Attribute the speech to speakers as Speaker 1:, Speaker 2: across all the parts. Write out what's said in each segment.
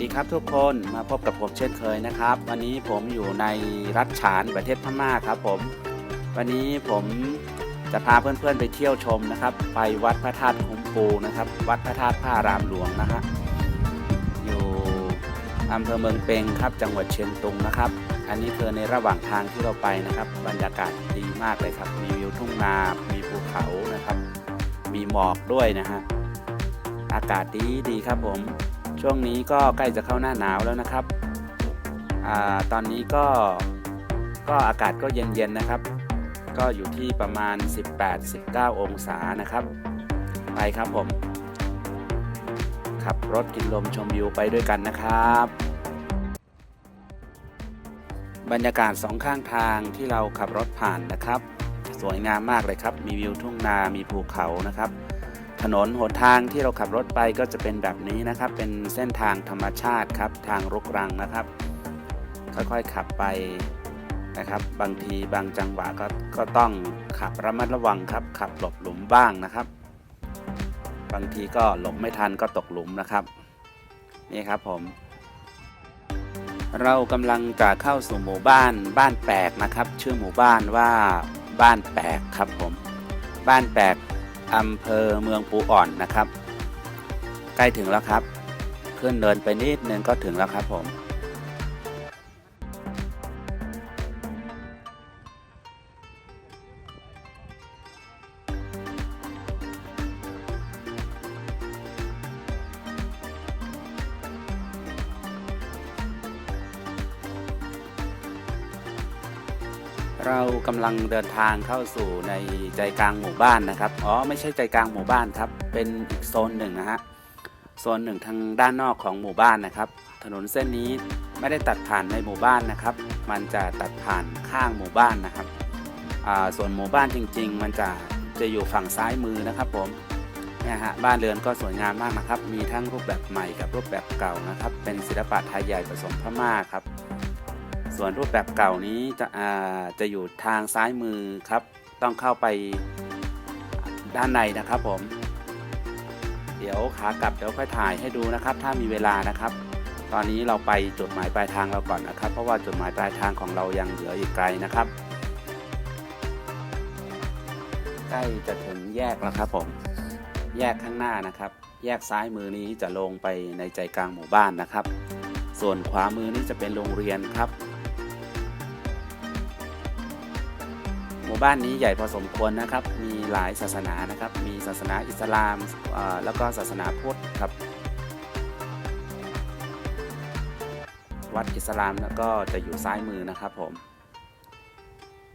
Speaker 1: ดีครับทุกคนมาพบกับผมเช่นเคยนะครับ วันนี้ผมอยู่ในรัฐฉานประเทศพม่าครับผมวันนี้ผมจะพาเพื่อนๆไปเที่ยวชมนะครับ ไปวัดพระธาตุคุ้มปูนะครับ วัดพระธาตุพระอารามหลวงนะฮะอยู่อำเภอเมืองเปงครับ จังหวัดเชียงตุงนะครับ อันนี้คือในระหว่างทางที่เราไปนะครับ บรรยากาศดีมากเลยครับ มีวิวทุ่งนามีภูเขานะครับ มีหมอกด้วยนะฮะอากาศดีดีครับผม ช่วงนี้ก็ใกล้จะเข้าหน้าหนาวแล้วนะครับอตอนนี้ก็ก็อากาศก็เย็นๆนะครับ ก็อยู่ที่ประมาณ 18-19 องศานะครับ ไปครับผม ขับรถกินลมชมวิวไปด้วยกันนะครับ บรรยากาศสองข้างทางที่เราขับรถผ่านนะครับ สวยงามมากเลยครับ มีวิวทุ่งนา มีภูเขานะครับ ถนนหนทางที่เราขับรถไปก็จะเป็นแบบนี้นะครับ เป็นเส้นทางธรรมชาติครับ ทางรุกรังนะครับ ค่อยๆขับไปนะครับ บางทีบางจังหวะก็ก็ต้องขับระมัดระวังครับ ขับหลบหลุมบ้างนะครับ บางทีก็หลบไม่ทันก็ตกหลุมนะครับ นี่ครับผม เรากำลังจะเข้าสู่หมู่บ้านบ้านแปลกนะครับ ชื่อหมู่บ้านว่าบ้านแปลกครับผม บ้านแปลก อำเภอเมืองปูอ่อนนะครับ ใกล้ถึงแล้วครับ ขึ้นเดินไปนิดนึงก็ถึงแล้วครับผม กำลังเดินทางเข้าสู่ในใจกลางหมู่บ้านนะครับ อ๋อไม่ใช่ใจกลางหมู่บ้านครับ เป็นอีกโซนหนึ่งนะฮะ โซนหนึ่งทางด้านนอกของหมู่บ้านนะครับ ถนนเส้นนี้ไม่ได้ตัดผ่านในหมู่บ้านนะครับ มันจะตัดผ่านข้างหมู่บ้านนะครับอ่าส่วนหมู่บ้านจริง ๆ มันจะจะอยู่ฝั่งซ้ายมือนะครับผมเนี่ยฮะบ้านเรือนก็สวยงามมากนะครับ มีทั้งรูปแบบใหม่กับรูปแบบเก่านะครับ เป็นศิลปะไทยใหญ่ผสมพม่าครับ ส่วนรูปแบบเก่านี้จะอาจะอยู่ทางซ้ายมือครับ ต้องเข้าไปด้านในนะครับผม เดี๋ยวขากลับเดี๋ยวค่อยถ่ายให้ดูนะครับ ถ้ามีเวลานะครับ ตอนนี้เราไปจุดหมายปลายทางเราก่อนนะครับ เพราะว่าจุดหมายปลายทางของเรายังเหลืออีกไกลนะครับ ใกล้จะถึงแยกแล้วครับผม แยกข้างหน้านะครับ แยกซ้ายมือนี้จะลงไปในใจกลางหมู่บ้านนะครับ ส่วนขวามือนี้จะเป็นโรงเรียนครับ มู่บ้านนี้ใหญ่พอสมควรนะครับ มีหลายศาสนานะครับ มีศาสนาอิสลาม แล้วก็ศาสนาพุทธครับ วัดอิสลามแล้วก็จะอยู่ซ้ายมือนะครับผม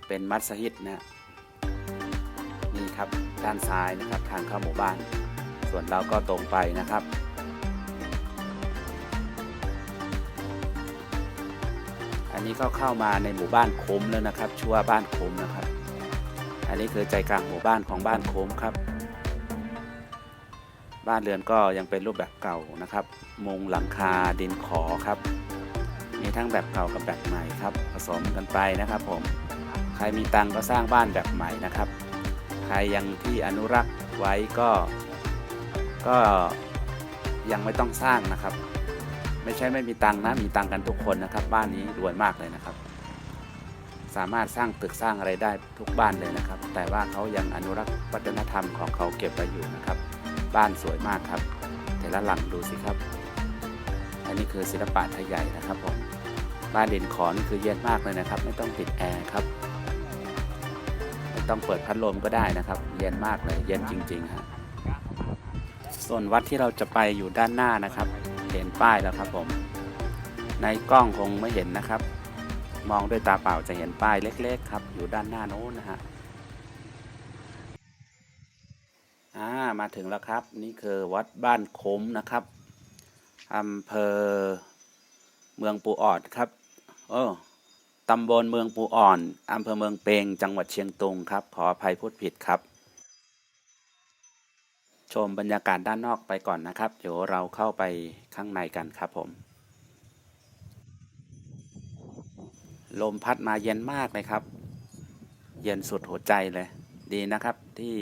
Speaker 1: เป็นมัสยิดนะ นี่ครับด้านซ้ายนะครับทางเข้าหมู่บ้าน ส่วนเราก็ตรงไปนะครับอันนี้ก็เข้ามาในหมู่บ้านโค้มแล้วนะครับชื่วบ้านโค้มนะครับ นนี้คือใจกลางหมู่บ้านของบ้านโค้มครับ บ้านเรือนก็ยังเป็นรูปแบบเก่านะครับ มุงหลังคาดินขอครับ มีทั้งแบบเก่ากับแบบใหม่ครับ ผสมกันไปนะครับผม ใครมีตังก็สร้างบ้านแบบใหม่นะครับ ใครยังที่อนุรักษ์ไว้ก็ ก็ยังไม่ต้องสร้างนะครับ ไม่ใช่ไม่มีตังนะ มีตังกันทุกคนนะครับ บ้านนี้รวยมากเลยนะครับ สามารถสร้างตึกสร้างอะไรได้ทุกบ้านเลยนะครับ แต่ว่าเขายังอนุรักษ์วัฒนธรรมของเขาเก็บไว้อยู่นะครับ บ้านสวยมากครับ แต่ละหลังดูสิครับ อันนี้คือศิลปะไทยใหญ่นะครับผมบ้านเดินขอนี่คือเย็นมากเลยนะครับ ไม่ต้องติดแอร์ครับไม่ต้องเปิดพัดลมก็ได้นะครับ เย็นมากเลย เย็นจริงๆฮะส่วนวัดที่เราจะไปอยู่ด้านหน้านะครับ เห็นป้ายแล้วครับผม ในกล้องคงไม่เห็นนะครับ มองด้วยตาเปล่าจะเห็นป้ายเล็ก ๆ ครับ อยู่ด้านหน้าโน้นนะฮะอ่ามาถึงแล้วครับ นี่คือวัดบ้านคมนะครับอำเภอเมืองปูออนครับโอ้ตำบลเมืองปูอ่อนอำเภอเมืองเปงจังหวัดเชียงตุงครับ ขออภัยพูดผิดครับ ชมบรรยากาศด้านนอกไปก่อนนะครับ เดี๋ยวเราเข้าไปข้างในกันครับผม ลมพัดมาเย็นมากเลยครับ เย็นสุดหัวใจเลย ดีนะครับที่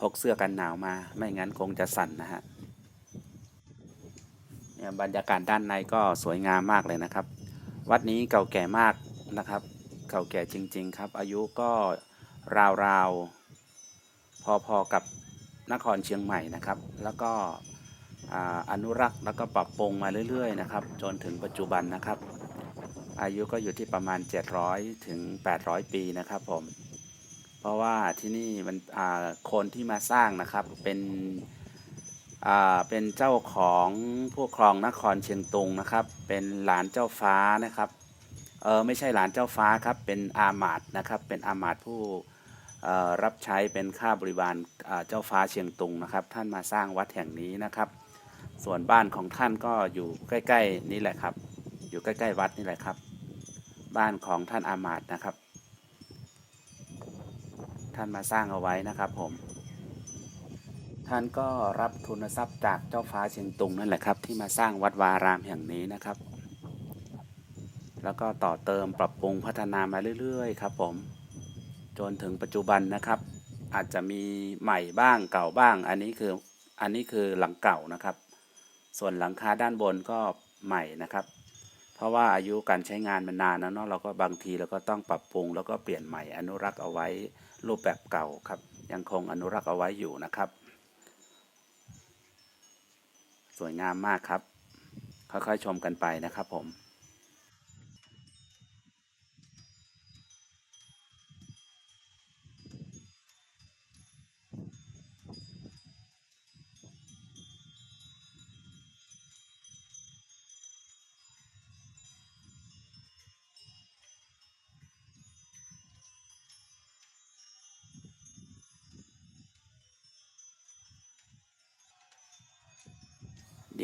Speaker 1: พกเสื้อกันหนาวมา ไม่งั้นคงจะสั่นนะฮะเนี่ยบรรยากาศด้านในก็สวยงามมากเลยนะครับ วัดนี้เก่าแก่มากนะครับ เก่าแก่จริง ๆ ครับ อายุก็ราวๆ พอๆกับนครเชียงใหม่นะครับ แล้วก็อ่าอนุรักษ์แล้วก็ปรับปรุงมาเรื่อย ๆ นะครับ จนถึงปัจจุบันนะครับ อายุก็อยู่ที่ประมาณ 700 ถึง 800 ปีนะครับผม เพราะว่าที่นี่มันคนที่มาสร้างนะครับเป็นเป็นเจ้าของผู้ครองนครเชียงตุงนะครับ เป็นหลานเจ้าฟ้านะครับเออไม่ใช่หลานเจ้าฟ้าครับเป็นอามาตนะครับเป็นอามาตผู้รับใช้เป็นข้าบริวารอ่าเจ้าฟ้าเชียงตุงนะครับ ท่านมาสร้างวัดแห่งนี้นะครับ ส่วนบ้านของท่านก็อยู่ใกล้ ๆ นี่แหละครับ อยู่ใกล้ ๆ วัดนี่แหละครับ บ้านของท่านอามาตนะครับ ท่านมาสร้างเอาไว้นะครับผม ท่านก็รับทุนทรัพย์จากเจ้าฟ้าเชียงตุงนั่นแหละครับ ที่มาสร้างวัดวารามแห่งนี้นะครับ แล้วก็ต่อเติมปรับปรุงพัฒนามาเรื่อยๆ ครับ ผม จนถึงปัจจุบันนะครับ อาจจะมีใหม่บ้างเก่าบ้าง อันนี้คืออันนี้คือหลังเก่านะครับ ส่วนหลังคาด้านบนก็ใหม่นะครับ เพราะว่าอายุการใช้งานมันนานแล้วเนาะเราก็บางทีเราก็ต้องปรับปรุง แล้วก็เปลี่ยนใหม่อนุรักษ์เอาไว้รูปแบบเก่าครับ ยังคงอนุรักษ์เอาไว้อยู่นะครับ สวยงามมากครับ ค่อยๆชมกันไปนะครับผม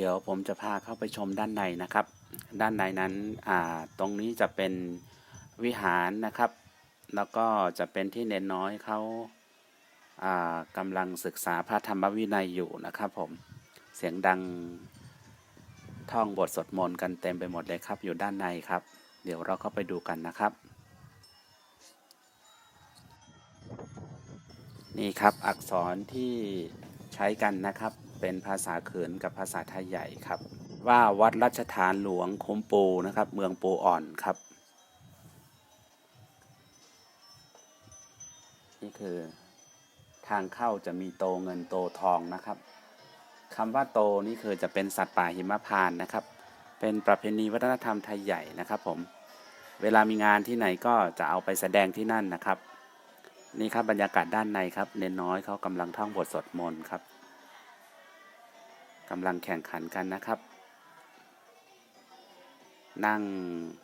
Speaker 1: ดี๋ยวผมจะพาเข้าไปชมด้านในนะครับ ด้านในนั้นตรงนี้จะเป็นวิหารนะครับ แล้วก็จะเป็นที่เน้นน้อยเขาากำลังศึกษาพระธรรมวินัยอยู่นะครับผมเสียงดังท่องบทสวดมนต์กันเต็มไปหมดเลยครับ อยู่ด้านในครับ เดี๋ยวเราเข้าไปดูกันนะครับ นี่ครับอักษรที่ใช้กันนะครับ เป็นภาษาเขินกับภาษาไทยใหญ่ครับ ว่าวัดรัชฐานหลวงค้มปูนะครับ เมืองปูอ่อนครับ นี่คือทางเข้าจะมีโตเงินโตทองนะครับคำว่าโตนี่คือจะเป็นสัตว์ป่าหิมพานนะครับ เป็นประเพณีวัฒนธรรมไทยใหญ่นะครับผม เวลามีงานที่ไหนก็จะเอาไปแสดงที่นั่นนะครับ นี่ครับบรรยากาศด้านในครับ เน้นน้อยเขากำลังท่องบทสวดมนต์ครับ กำลังแข่งขันกันนะครับ นั่ง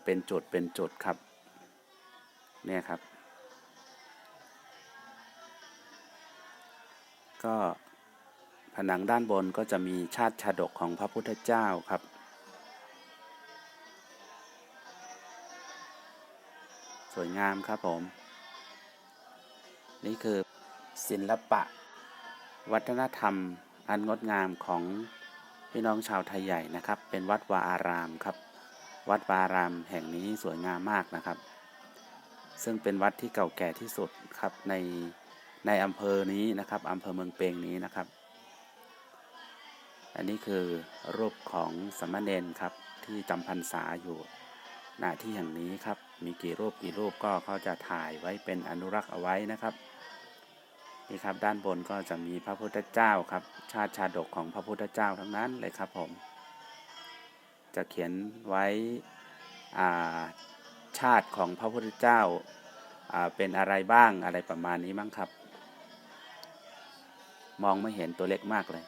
Speaker 1: เป็นจุดเป็นจุดครับ เนี่ยครับ ก็ผนังด้านบนก็จะมีชาติชาดกของพระพุทธเจ้าครับ สวยงามครับผม นี่คือศิลปะ วัฒนธรรม อันงดงามของพี่น้องชาวไทยใหญ่นะครับ เป็นวัดวาอารามครับ วัดวาอารามแห่งนี้สวยงามมากนะครับ ซึ่งเป็นวัดที่เก่าแก่ที่สุดครับในในอำเภอนี้นะครับอำเภอเมืองเปงนี้นะครับ อันนี้คือรูปของสามเณรครับที่จำพรรษาอยู่ณที่แห่งนี้ครับ มีกี่รูปกี่รูปก็เขาจะถ่ายไว้เป็นอนุรักษ์เอาไว้นะครับ นี่ครับด้านบนก็จะมีพระพุทธเจ้าครับ ชาติชาดกของพระพุทธเจ้าทั้งนั้นเลยครับผม จะเขียนไว้อาชาติของพระพุทธเจ้าาเป็นอะไรบ้างอะไรประมาณนี้มั้งครับ มองไม่เห็นตัวเล็กมากเลย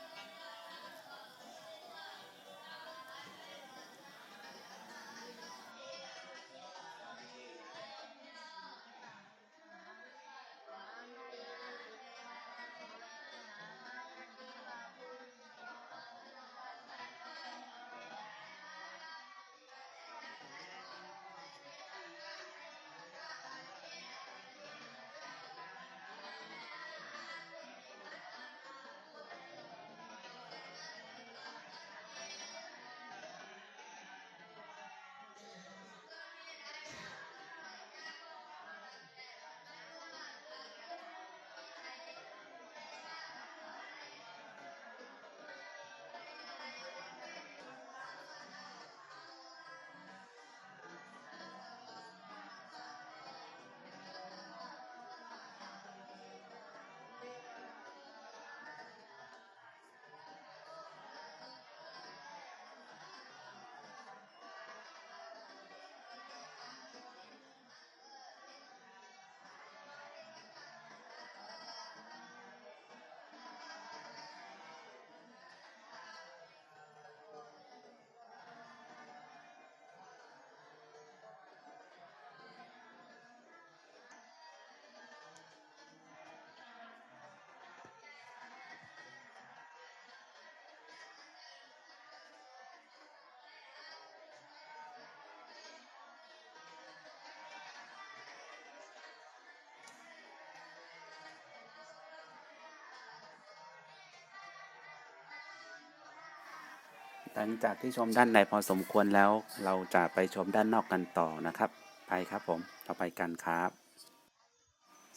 Speaker 1: หลังจากที่ชมด้านในพอสมควรแล้ว เราจะไปชมด้านนอกกันต่อนะครับ ไปครับผมเราไปกันครับ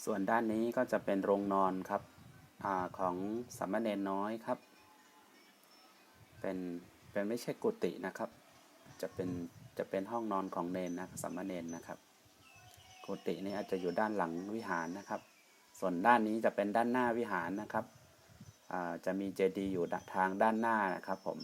Speaker 1: ส่วนด้านนี้ก็จะเป็นโรงนอนครับอของสามเณรน้อยครับ เป็นเป็นไม่ใช่กุฏินะครับ จะเป็นจะเป็นห้องนอนของเนนนะสามเณรนะครับกุฏินี้อาจจะอยู่ด้านหลังวิหารนะครับ ส่วนด้านนี้จะเป็นด้านหน้าวิหารนะครับจะมีเจดีย์อยู่ทางด้านหน้านะครับผม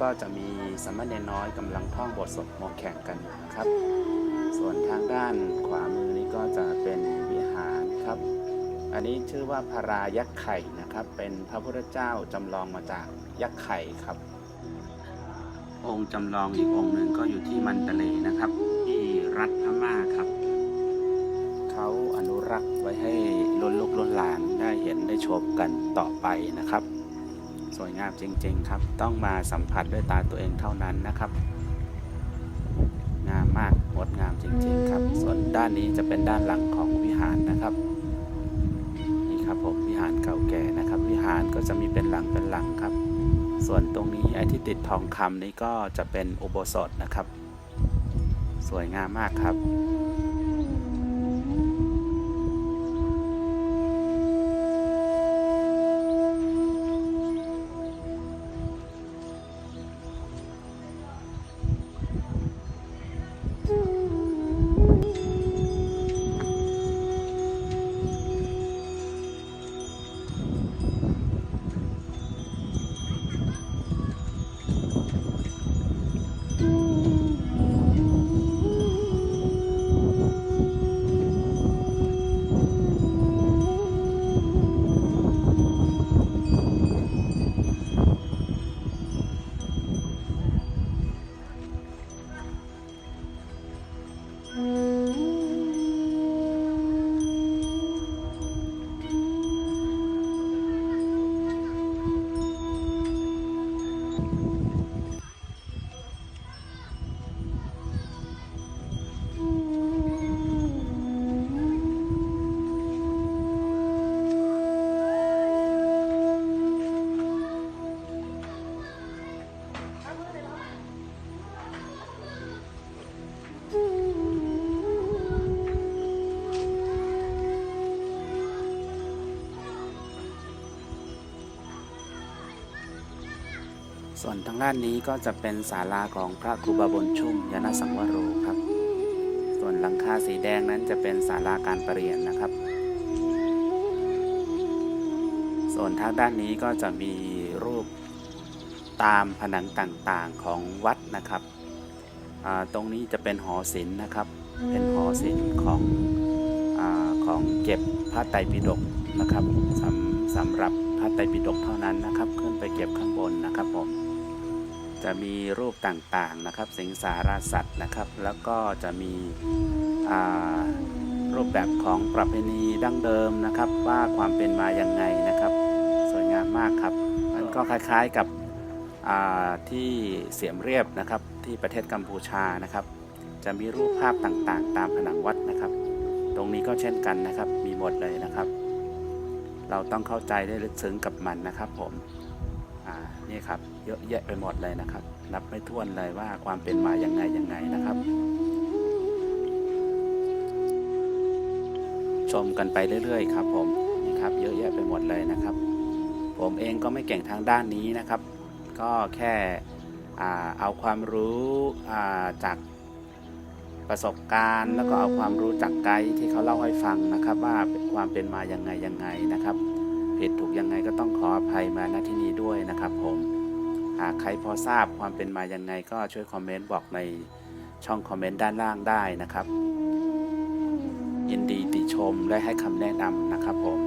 Speaker 1: ก็จะมีสามเณรน้อยกำลังท่องบทสวดมนต์แข่งกันนะครับ ส่วนทางด้านขวามือนี้ก็จะเป็นวิหารครับ อันนี้ชื่อว่าพารายักษ์ไข่นะครับ เป็นพระพุทธเจ้าจำลองมาจากยักษ์ไข่ครับ องค์จำลองอีกองค์หนึ่งก็อยู่ที่มันเตเลนะครับ ที่รัฐพม่าครับ เขาอนุรักษ์ไว้ให้ล้นลูกล้นหลานได้เห็นได้ชมกันต่อไปนะครับ สวยงามจริง ๆ ครับ ต้องมาสัมผัสด้วยตาตัวเองเท่านั้นนะครับ งามมากงดงามจริง ๆ ครับ ส่วนด้านนี้จะเป็นด้านหลังของวิหารนะครับนี่ครับผมวิหารเก่าแก่นะครับ วิหารก็จะมีเป็นหลังเป็นหลังครับ ส่วนตรงนี้ไอ้ที่ติดทองคำนี้ก็จะเป็นอุโบสถนะครับ สวยงามมากครับ ส่วนทางด้านนี้ก็จะเป็นศาลาของพระครูบาบุญชุ่มยานสังวโรครับ ส่วนหลังคาสีแดงนั้นจะเป็นศาลาการประเรียนนะครับ ส่วนทางด้านนี้ก็จะมีรูปตามผนังต่างๆของวัดนะครับ ตรงนี้จะเป็นหอศิลป์นะครับ เป็นหอศิลป์ของอของเก็บพระไตรปิฎกนะครับสำสำหรับพระไตรปิฎกเท่านั้นนะครับ ขึ้นไปเก็บข้างบนนะครับผม จะมีรูปต่างๆนะครับสิงสารสัตว์นะครับ แล้วก็จะมีรูปแบบของประเพณีดั้งเดิมนะครับ ว่าความเป็นมายังไงนะครับ สวยงามมากครับ มันก็คล้ายๆกับที่เสียมเรียบนะครับ ที่ประเทศกัมพูชานะครับ จะมีรูปภาพต่างๆ ตามผนังวัดนะครับ ตรงนี้ก็เช่นกันนะครับ มีหมดเลยนะครับ เราต้องเข้าใจได้ลึกซึ้งกับมันนะครับผม อ่า นี่ครับ เยอะแยะไปหมดเลยนะครับ นับไม่ถ้วนเลยว่าความเป็นมาอยังไงยังไงนะครับ ชมกันไปเรื่อย ๆ ครับ ผมนี่ครับ เยอะแยะไปหมดเลยนะครับ ผมเองก็ไม่เก่งทางด้านนี้นะครับ ก็แค่เอาความรู้จากประสบการณ์ แล้วก็เอาความรู้จากไกด์ที่เขาเล่าให้ฟังนะครับ ว่าความเป็นมายังไงยังไงนะครับผิดถูกยังไงก็ต้องขออภัยมาณที่นี้ด้วยนะครับผม หากใครพอทราบความเป็นมายังไงก็ช่วยคอมเมนต์บอกในช่องคอมเมนต์ด้านล่างได้นะครับ ยินดีติชมและให้คำแนะนำนะครับผม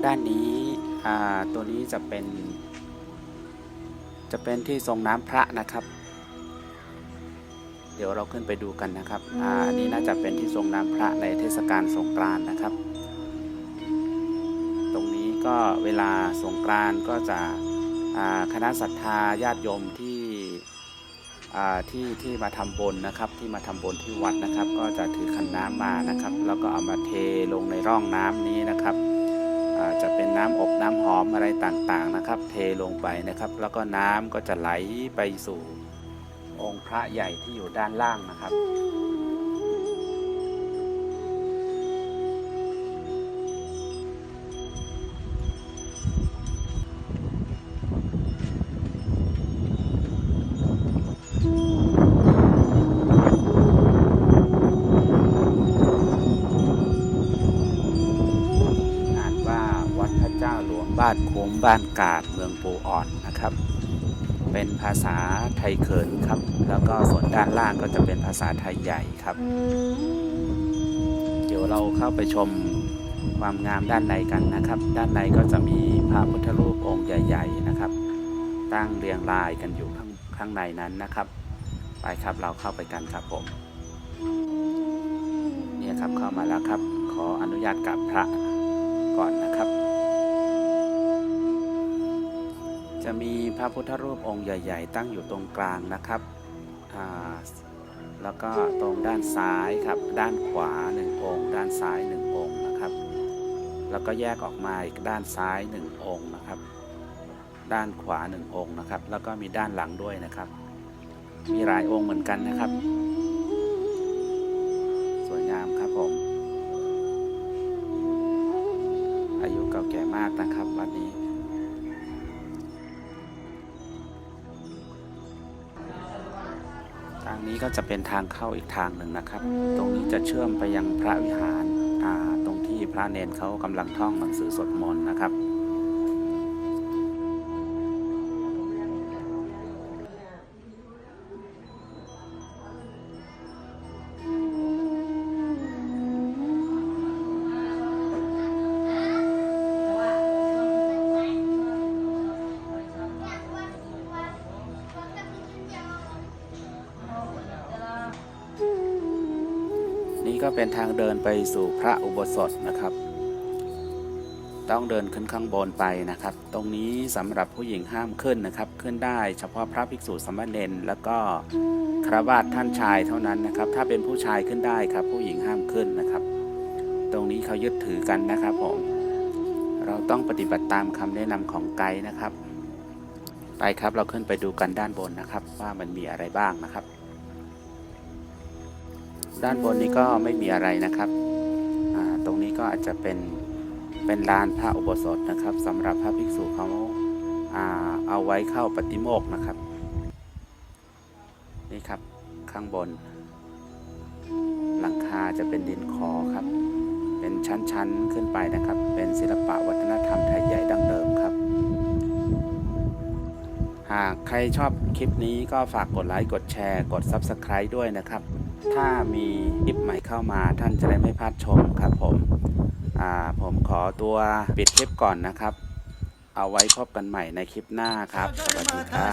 Speaker 1: างด้านนี้อ่าตัวนี้จะเป็น จะเป็นที่ทรงน้ำพระนะครับ เดี๋ยวเราขึ้นไปดูกันนะครับอ่าอันนี้น่าจะเป็นที่ทรงน้ำพระในเทศกาลสงกรานต์นะครับ ตรงนี้ก็เวลาสงกรานต์ก็จะอ่าคณะศรัทธาญาติโยมที่อ่าที่ที่มาทำบุญนะครับที่มาทำบุญที่วัดนะครับ ก็จะถือขันน้ำมานะครับ แล้วก็เอามาเทลงในร่องน้ำนี้นะครับอ่าจะ เป็นน้ำอบน้ำหอมอะไรต่างๆนะครับ เทลงไปนะครับ แล้วก็น้ำก็จะไหลไปสู่องค์พระใหญ่ที่อยู่ด้านล่างนะครับ บ้านกาดเมืองปูอ่อนนะครับ เป็นภาษาไทยเขินครับ แล้วก็ส่วนด้านล่างก็จะเป็นภาษาไทยใหญ่ครับ เดี๋ยวเราเข้าไปชมความงามด้านในกันนะครับ ด้านในก็จะมีพระพุทธรูปองค์ใหญ่ ๆ นะครับ ตั้งเรียงรายกันอยู่ข้างข้างในนั้นนะครับ ไปครับเราเข้าไปกันครับผมเนี่ยครับเข้ามาแล้วครับ ขออนุญาตกับพระก่อนนะครับ จะมีพระพุทธรูปองค์ใหญ่ ๆ ตั้งอยู่ตรงกลางนะครับแล้วก็ตรงด้านซ้ายครับ ด้านขวาหนึ่งองค์ ด้านซ้ายหนึ่งองค์นะครับ แล้วก็แยกออกมาอีกด้านซ้ายหนึ่งองค์นะครับ ด้านขวาหนึ่งองค์นะครับ แล้วก็มีด้านหลังด้วยนะครับ มีหลายองค์เหมือนกันนะครับ สวยงามครับผม อายุเก่าแก่มากนะครับวัดนี้างนี้ก็จะเป็นทางเข้าอีกทางหนึ่งนะครับ ตรงนี้จะเชื่อมไปยังพระวิหารตรงที่พระเนนเขากำลังท่องหนังสือสวดมนต์นะครับ เป็นทางเดินไปสู่พระอุโบสถนะครับ ต้องเดินขึ้นข้างบนไปนะครับ ตรงนี้สำหรับผู้หญิงห้ามขึ้นนะครับ ขึ้นได้เฉพาะพระภิกษุสามเณรแล้วก็ครวาสท่านชายเท่านั้นนะครับ ถ้าเป็นผู้ชายขึ้นได้ครับ ผู้หญิงห้ามขึ้นนะครับ ตรงนี้เขายึดถือกันนะครับผมเราต้องปฏิบัติตามคำแนะนำของไกด์นะครับ ไปครับเราขึ้นไปดูกันด้านบนนะครับ ว่ามันมีอะไรบ้างนะครับ ด้านบนนี้ก็ไม่มีอะไรนะครับ ตรงนี้ก็อาจจะเป็นเป็นลานพระอุโบสถนะครับสำหรับพระภิกษุเขาเอาไว้เข้าปฏิโมกข์นะครับ นี่ครับข้างบน หลังคาจะเป็นดินขอครับ เป็นชั้นๆขึ้นไปนะครับ เป็นศิลปะวัฒนธรรมไทยใหญ่ดั้งเดิมครับหากใครชอบคลิปนี้ก็ฝากกดไลค์ กดแชร์ กด Subscribe ด้วยนะครับ ถ้ามีคลิปใหม่เข้ามาท่านจะได้ไม่พลาดชมครับผมผมขอตัวปิดคลิปก่อนนะครับ เอาไว้พบกันใหม่ในคลิปหน้าครับ สวัสดีครับ